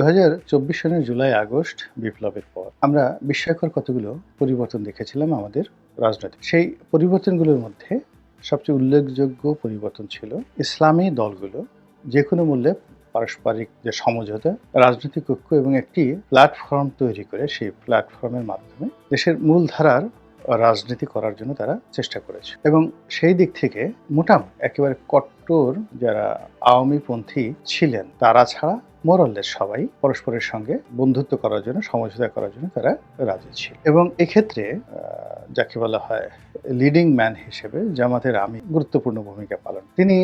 দু হাজার চব্বিশ সালের জুলাই, আগস্ট বিপ্লবের পর আমরা বিস্ময়কর কতগুলো পরিবর্তন দেখেছিলাম আমাদের রাজনৈতিক। সেই পরিবর্তনগুলোর মধ্যে সবচেয়ে উল্লেখযোগ্য পরিবর্তন ছিল ইসলামী দলগুলো, যে কোনো মূল্যে পারস্পরিক যে সমঝোতা, রাজনৈতিক ঐক্য এবং একটি প্ল্যাটফর্ম তৈরি করে সেই প্ল্যাটফর্মের মাধ্যমে দেশের মূলধারার রাজনীতি করার জন্য তারা চেষ্টা করেছে। এবং সেই দিক থেকে মোটামুটি একেবারে কট্টর যারা আওয়ামীপন্থী ছিলেন, তারা ছাড়া মোরাললেস সবাই পরস্পরের সঙ্গে বন্ধুত্ব করার জন্য, সমঝোতা করার জন্য তারা রাজি ছিল। এবং এক্ষেত্রে যাকে বলা হয় লিডিং ম্যান হিসেবে জামাতের আমি গুরুত্বপূর্ণ ভূমিকা পালন। তিনি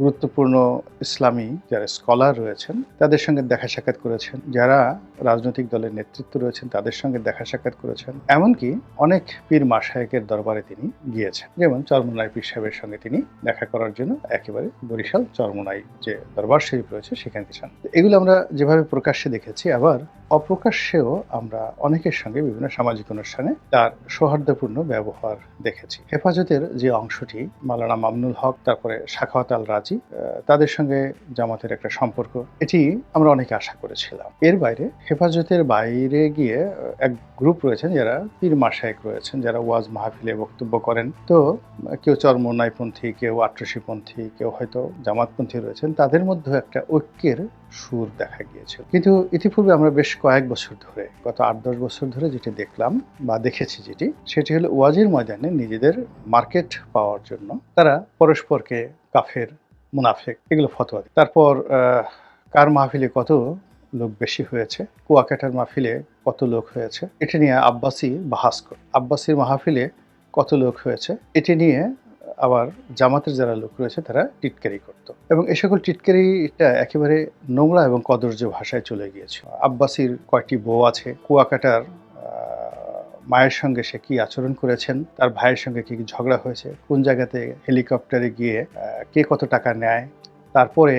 গুরুত্বপূর্ণ ইসলামী যারা স্কলার রয়েছেন, তাদের সঙ্গে দেখা সাক্ষাৎ করেছেন। যারা রাজনৈতিক দলের নেতৃত্ব রয়েছেন, তাদের সঙ্গে দেখা সাক্ষাৎ করেছেন। এমনকি অনেক পীর মাসায়কের দরবারে তিনি গিয়েছেন। যেমন চরমনাই পীর সাহেবের সঙ্গে তিনি দেখা করার জন্য একেবারে বরিশাল চরমনাই যে দরবার শরীফ রয়েছে, সেখানে গেছেন এগুলো আমরা যেভাবে প্রকাশ্যে দেখেছি, আবার অপ্রকাশ্যেও আমরা অনেকের সঙ্গে বিভিন্ন সামাজিক অনুষ্ঠানে তার সৌহার্দ্যপূর্ণ ব্যবহার দেখেছি। হেফাজতের যে অংশটি মালানা মামনুল হক, তারপরে শাখাওয়াত আল রাজি তাদের সঙ্গে জামাতের একটা সম্পর্ক, এটি আমরা অনেকে আশা করেছিলাম। এর বাইরে হেফাজতের বাইরে গিয়ে এক গ্রুপ রয়েছেন যারা, পীর মাসায়ক রয়েছেন যারা ওয়াজ মাহফিলে বক্তব্য করেন। তো কেউ চরমোনাইপন্থী, কেউ আট্রসিপন্থী, কেউ হয়তো জামাতপন্থী রয়েছেন, তাদের মধ্যে একটা ঐক্যের সুর দেখা গিয়েছিল। কিন্তু ইতিপূর্বে আমরা বেশ কয়েক বছর ধরে, গত আট দশ বছর ধরে যেটি দেখলাম বা দেখেছি যেটি, সেটি হলো ওয়াজের ময়দানে নিজেদের মার্কেট পাওয়ার জন্য তারা পরস্পরকে কাফের, মুনাফেক এগুলো ফতোয়া তারপর কার মাহফিলে কত লোক বেশি হয়েছে। কুয়াকাটার মাহফিলে কত লোক হয়েছে? এটি নিয়ে আব্বাসি বাহাস করে আব্বাসির মাহফিলে কত লোক হয়েছে? এটি নিয়ে আবার জামাতের যারা লোক রয়েছে, তারা টিটকারি করত। এবং এ সকল টিটকারিটা একেবারে নোংরা এবং কদর্য ভাষায় চলে গিয়েছে। আব্বাসির কয়টি বউ আছে? কুয়াকাটার মায়ের সঙ্গে সে কি আচরণ করেছেন? তার ভাইয়ের সঙ্গে কি কি ঝগড়া হয়েছে? কোন জায়গাতে হেলিকপ্টারে গিয়ে কে কত টাকা নেয়? তারপরে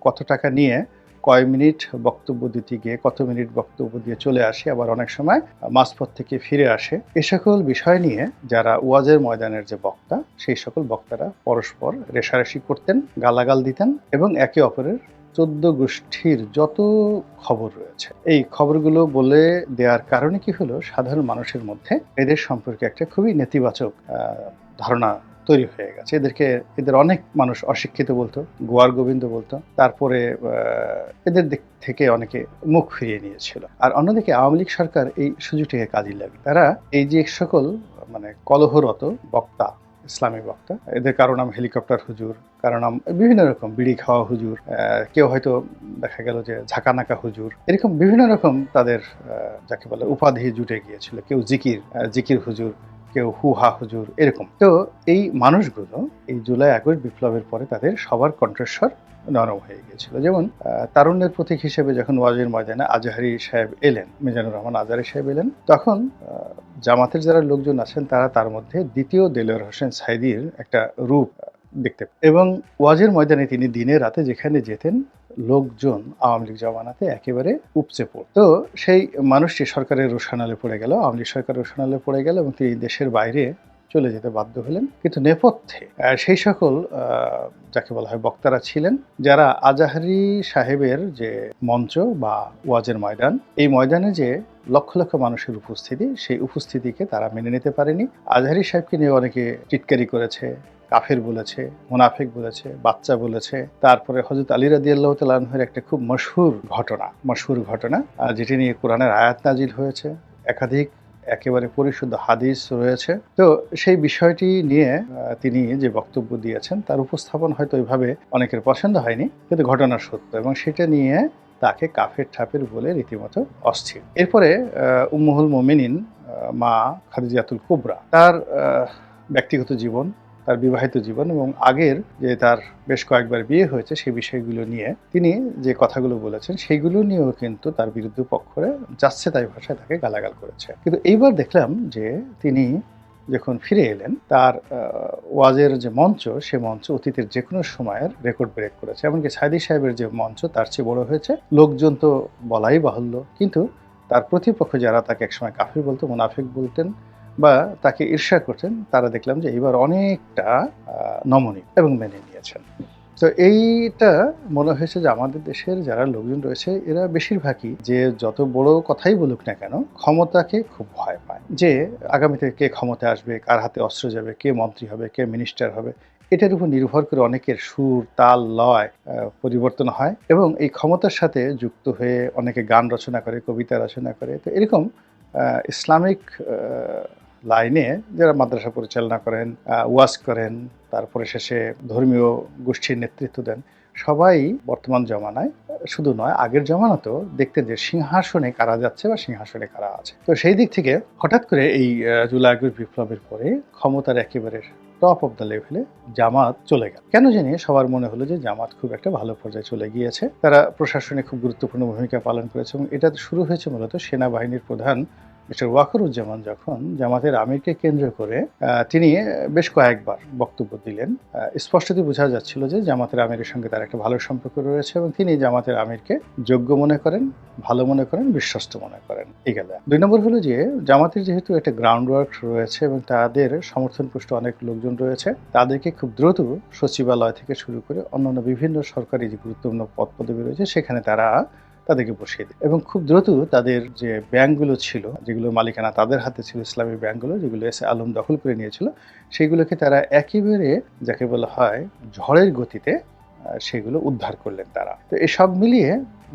কত টাকা নিয়ে কয় মিনিট বক্তব্য দিতে গিয়ে, কত মিনিট বক্তব্য দিয়ে চলে আসে, আবার অনেক সময় মাঝপথ থেকে ফিরে আসে। এ সকল বিষয় নিয়ে যারা ওয়াজের ময়দানের যে বক্তা, সেই সকল বক্তারা পরস্পর রেশারেশি করতেন, গালাগাল দিতেন এবং একে অপরের চোদ্দ গোষ্ঠীর যত খবর রয়েছে। এই খবরগুলো বলে দেওয়ার কারণে কি হলো? সাধারণ মানুষের মধ্যে এদের সম্পর্কে একটা খুবই নেতিবাচক ধারণা তৈরি হয়ে গেছে। এদেরকে, এদের অনেক মানুষ অশিক্ষিত বলতো, গোয়ার গোবিন্দ বলতো। তারপরে এদের দিক থেকে অনেকে মুখ ফিরিয়ে নিয়েছিল। আর অন্যদিকে আওয়ামী লীগ সরকার এই সুযোগটিকে কাজে লাগে তারা এই যে সকল মানে কলহরত বক্তা, ইসলামী বক্তা, এদের কারও নাম হেলিকপ্টার হুজুর, কারও নাম বিভিন্ন রকম বিড়ি খাওয়া হুজুর কেউ হয়তো দেখা গেল যে ঝাঁকানাকা হুজুর, এরকম বিভিন্ন রকম তাদের যাকে বলে উপাধি জুটে গিয়েছিল। কেউ জিকির জিকির হুজুর কেউ হুহা হুজুর, এরকম। তো এই মানুষগুলো এই জুলাই আগস্ট বিপ্লবের পরে তাদের সবার কণ্ঠস্বর নরম হয়ে গিয়েছিল। যেমন তারুণ্যের প্রতীক হিসেবে যখন ওয়াজের ময়দানে আজহারি সাহেব এলেন, মিজানুর রহমান আজহারি সাহেব এলেন, তখন জামাতের যারা লোকজন আছেন তারা তার মধ্যে দ্বিতীয় দেলোয়ার হোসেন সাইদির একটা রূপ দেখতে এবং ওয়াজের ময়দানে তিনি দিনে রাতে যেখানে যেতেন লোকজন আওয়ামী লীগ জমানাতে একেবারে উপচে পড়ত তো সেই মানুষটি সরকারের রোশানালে পড়ে গেল, আওয়ামী লীগ সরকার রোশানালে পড়ে গেল এবং তিনি দেশের বাইরে চলে যেতে বাধ্য হলেন। কিন্তু নেপথ্যে সেই সকল যাকে বলা হয় বক্তারা ছিলেন, যারা আজাহারি সাহেবের যে মঞ্চ বা ওয়াজের ময়দান, এই ময়দানে যে লক্ষ লক্ষ মানুষের উপস্থিতি, সেই উপস্থিতিকে তারা মেনে নিতে পারেনি। আজহারি সাহেবকে নিয়ে অনেকে টিটকারি করেছে কাফের বলেছে, মুনাফিক বলেছে, বাচ্চা বলেছে। তারপরে হজরত আলী রাদি আল্লাহ তালাহের একটা খুব মশহুর ঘটনা মশহুর ঘটনা যেটি নিয়ে কোরআনের আয়াত নাজিল হয়েছে। একাধিক একেবারে পরিশুদ্ধ হাদিস রয়েছে। তো সেই বিষয়টি নিয়ে তিনি যে বক্তব্য দিয়েছেন, তার উপস্থাপন হয়তো ওইভাবে অনেকের পছন্দ হয়নি, কিন্তু ঘটনা সত্য এবং সেটা নিয়ে তাকে কাফের ঠাপের বলে রীতিমতো অস্থির। এরপরে উম্মুহুল মোমিনিন মা খাদিজাতুল কুবরা, তার ব্যক্তিগত জীবন তার বিবাহিত জীবন এবং আগের যে তার বেশ কয়েকবার বিয়ে হয়েছে সেই বিষয়গুলো নিয়ে তিনি যে কথাগুলো বলেছেন সেইগুলো নিয়েও কিন্তু তার বিরুদ্ধে পক্ষরে যাচ্ছে তাই ভাষায় তাকে গালাগাল করেছে। কিন্তু এইবার দেখলাম যে তিনি যখন ফিরে এলেন, তার ওয়াজের যে মঞ্চ, সে মঞ্চ অতীতের যে কোনো সময়ের রেকর্ড ব্রেক করেছে। এমনকি সাইদি সাহেবের যে মঞ্চ, তার চেয়ে বড় হয়েছে, লোকজন তো বলাই বাহুল্য। কিন্তু তার প্রতিপক্ষ যারা তাকে একসময় কাফির বলতো, মুনাফিক বলতেন বা তাকে ঈর্ষা করতেন তারা দেখলাম যে এবার অনেকটা নমনীয় এবং মেনে নিয়েছেন। তো এইটা মনে হয়েছে যে আমাদের দেশের যারা লোকজন রয়েছে, এরা বেশিরভাগই যে যত বড় কথাই বলুক না কেন, ক্ষমতাকে খুব ভয় পায়। যে আগামীতে কে ক্ষমতা আসবে, কার হাতে অস্ত্র যাবে, কে মন্ত্রী হবে, কে মিনিস্টার হবে, এটার উপর নির্ভর করে অনেকের সুর, তাল, লয় পরিবর্তন হয় এবং এই ক্ষমতার সাথে যুক্ত হয়ে অনেকে গান রচনা করে, কবিতা রচনা করে। তো এরকম ইসলামিক লাইনে যারা মাদ্রাসা পরিচালনা করেন ওয়াজ করেন, তারপরে শেষে ধর্মীয় গোষ্ঠীর নেতৃত্ব দেন, সবাই বর্তমান জমানায়, শুধু নয়, আগের জমানাতেও দেখতেন যে সিংহাসনে কারা যাচ্ছে বা সিংহাসনে কারা আছে। তো সেই দিক থেকে হঠাৎ করে এই জুলাই আগস্ট বিপ্লবের পরে ক্ষমতার একেবারে টপ অফ দ্য লেভেলে জামাত চলে গেল। কেন জানি সবার মনে হলো যে জামাত খুব একটা ভালো পর্যায়ে চলে গিয়েছে। তারা প্রশাসনে খুব গুরুত্বপূর্ণ ভূমিকা পালন করেছে এবং এটা শুরু হয়েছে মূলত সেনাবাহিনীর প্রধান মিস্টার ওয়াকরুজ্জামান যখন জামাতের আমিরকে কেন্দ্র করে তিনি বেশ কয়েকবার বক্তব্য দিলেন। স্পষ্টতই বোঝা যাচ্ছিল যে জামাতের আমিরের সঙ্গে তার একটা ভালো সম্পর্ক রয়েছে এবং তিনি জামাতের আমিরকে যোগ্য মনে করেন, ভালো মনে করেন, বিশ্বস্ত মনে করেন। এই গেল। দুই নম্বর হলো যে জামাতের যেহেতু একটা গ্রাউন্ড ওয়ার্ক রয়েছে এবং তাদের সমর্থন পুষ্ট অনেক লোকজন রয়েছে, তাদেরকে খুব দ্রুত সচিবালয় থেকে শুরু করে অন্যান্য বিভিন্ন সরকারি যে গুরুত্বপূর্ণ পদ পদবি রয়েছে, সেখানে তারা তাদেরকে বসিয়ে দেয় এবং খুব দ্রুত তাদের যে ব্যাংকগুলো ছিল, যেগুলো মালিকানা তাদের হাতে ছিল, ইসলামী ব্যাংকগুলো, যেগুলো এসে আলম দখল করে নিয়েছিল, সেগুলোকে তারা একেবারে যাকে বলা হয় ঝড়ের গতিতে সেগুলো উদ্ধার করলেন তারা। তো এসব মিলিয়ে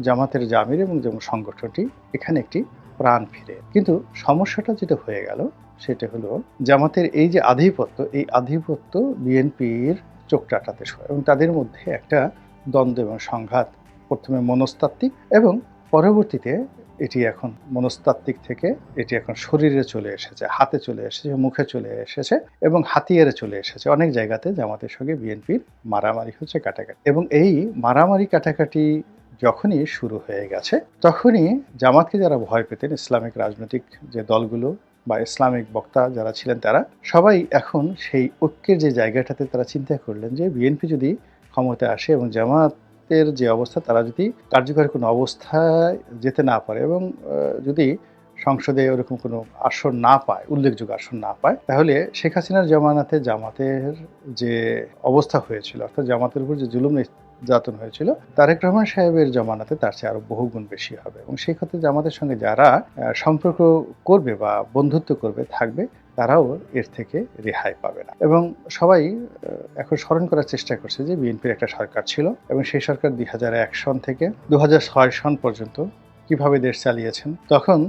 জামাতের জামির এবং যেমন সংগঠনটি, এখানে একটি প্রাণ ফিরে। কিন্তু সমস্যাটা যেটা হয়ে গেল, সেটা হলো জামাতের এই যে আধিপত্য, এই আধিপত্য বিএনপির চোখ টাটাতে এবং তাদের মধ্যে একটা দ্বন্দ্ব এবং সংঘাত প্রথমে মনস্তাত্ত্বিক এবং পরবর্তীতে এটি এখন মনস্তাত্ত্বিক থেকে এটি এখন শরীরে চলে এসেছে, হাতে চলে এসেছে, মুখে চলে এসেছে এবং হাতিয়ারে চলে এসেছে। অনেক জায়গাতে জামাতের সঙ্গে বিএনপির মারামারি হচ্ছে কাটাকাটি এবং এই মারামারি কাটাকাটি যখনই শুরু হয়ে গেছে, তখনই জামাতকে যারা ভয় পেতেন, ইসলামিক রাজনৈতিক যে দলগুলো বা ইসলামিক বক্তা যারা ছিলেন তারা, সবাই এখন সেই ঐক্যের যে জায়গাটাতে তারা চিন্তা করলেন যে বিএনপি যদি ক্ষমতা আসে এবং জামাতের যে অবস্থা, তারা যদি কার্যকরী কোনো অবস্থায় যেতে না পারে এবং যদি সংসদে ওরকম কোনো আসন না পায়, উল্লেখযোগ্য আসন না পায়, তাহলে শেখ হাসিনার জামানাতে জামাতের যে অবস্থা হয়েছিল, অর্থাৎ জামাতের উপর যে জুলুম নির্যাতন হয়েছিল, তারেক রহমান সাহেবের জমানাতে তার চেয়ে আরও বহুগুণ বেশি হবে এবং সেই ক্ষেত্রে জামাতের সঙ্গে যারা সম্পর্ক করবে বা বন্ধুত্ব করবে, থাকবে তারাও এর থেকে রেহাই পাবে না। এবং সবাই এখন স্মরণ করার চেষ্টা করছে যে বিএনপির একটা সরকার ছিল এবং সেই সরকার দুই হাজার এক সন থেকে দুই হাজার ছয় সন পর্যন্ত কীভাবে দেশ চালিয়েছেন, তখন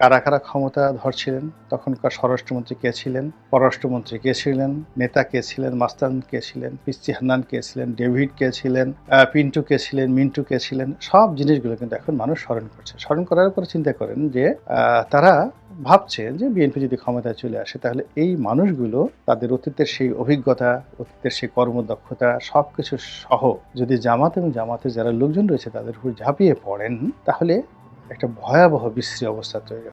কারা কারা ক্ষমতা ধরছিলেন তখনকার স্বরাষ্ট্রমন্ত্রী কে ছিলেন? পররাষ্ট্রমন্ত্রী কে ছিলেন? নেতা কে ছিলেন? মাস্তান কে ছিলেন? পিস্তি হান্নান কে ছিলেন? ডেভিড কে ছিলেন? পিন্টু কে ছিলেন? মিন্টু কে ছিলেন? সব জিনিসগুলো কিন্তু এখন মানুষ স্মরণ করছে। স্মরণ করার পর চিন্তা করেন যে তারা ভাবছে যে বিএনপি যদি ক্ষমতায় চলে আসে, তাহলে এই মানুষগুলো তাদের অতীতের সেই অভিজ্ঞতা, অতীতের সেই কর্মদক্ষতা সব কিছু সহ যদি জামাত এবং জামাতের যারা লোকজন রয়েছে তাদের উপর ঝাঁপিয়ে পড়েন, তাহলে একটা ভয়াবহ বিশ্রী অবস্থা তৈরি